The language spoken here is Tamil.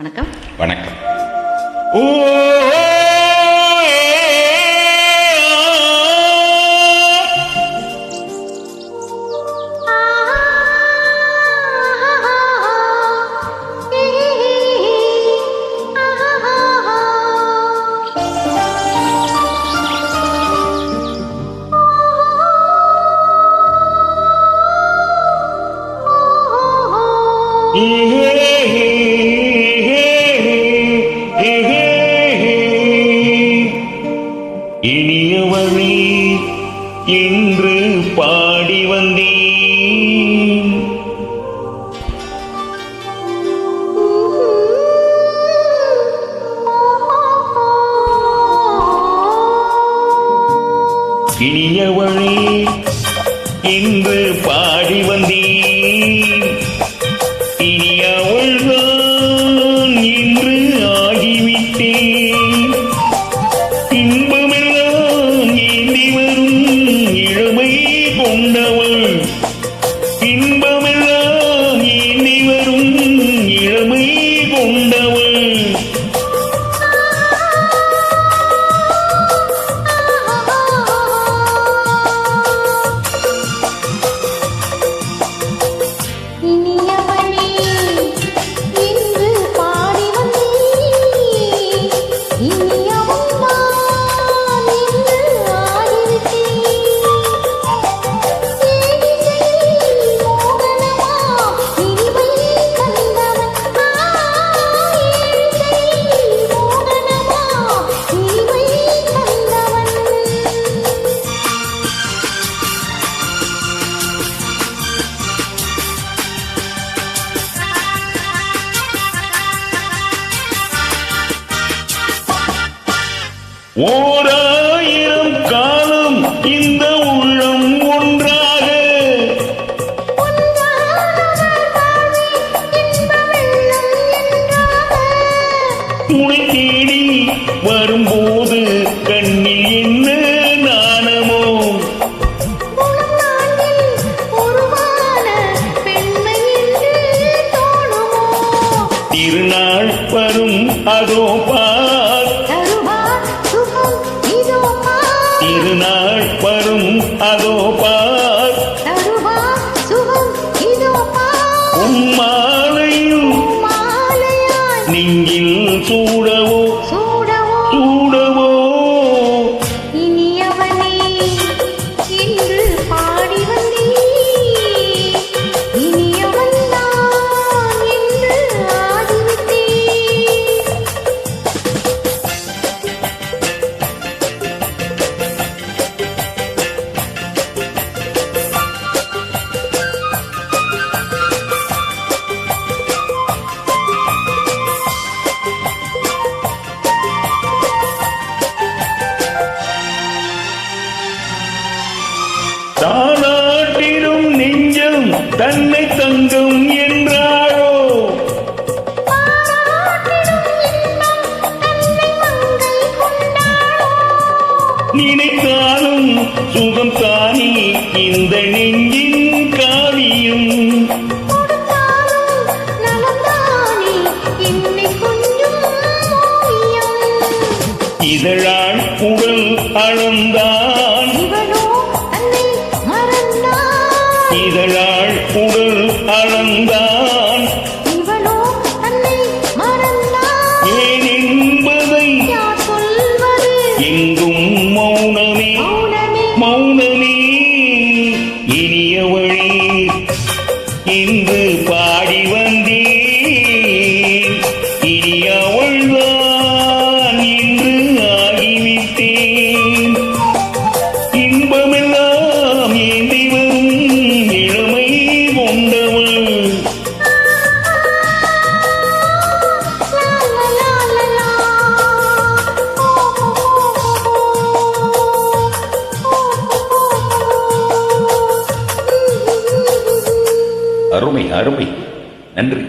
வணக்கம். வணக்கம். ஓ இனிய வழி என்று பாடி வந்தேன். இனிய வழி என்று பாடி வந்தேன். இன்பமில்லை. ஓராயிரம் காலம் இந்த உள்ளம் ஒன்றாக. துணை தேடி வரும்போது கண்ணில் என்ன நாணமோ? திருநாள் வரும் அதோ பா வரும் அதோ தன்னை தங்கும் என்றாரோ? நினைத்தாலும் சுகம் தானே இந்த நெஞ்சின் காவியும் இதழான் உடல் அளந்தான் இனிய வழி இன்று அருமை. நன்றி.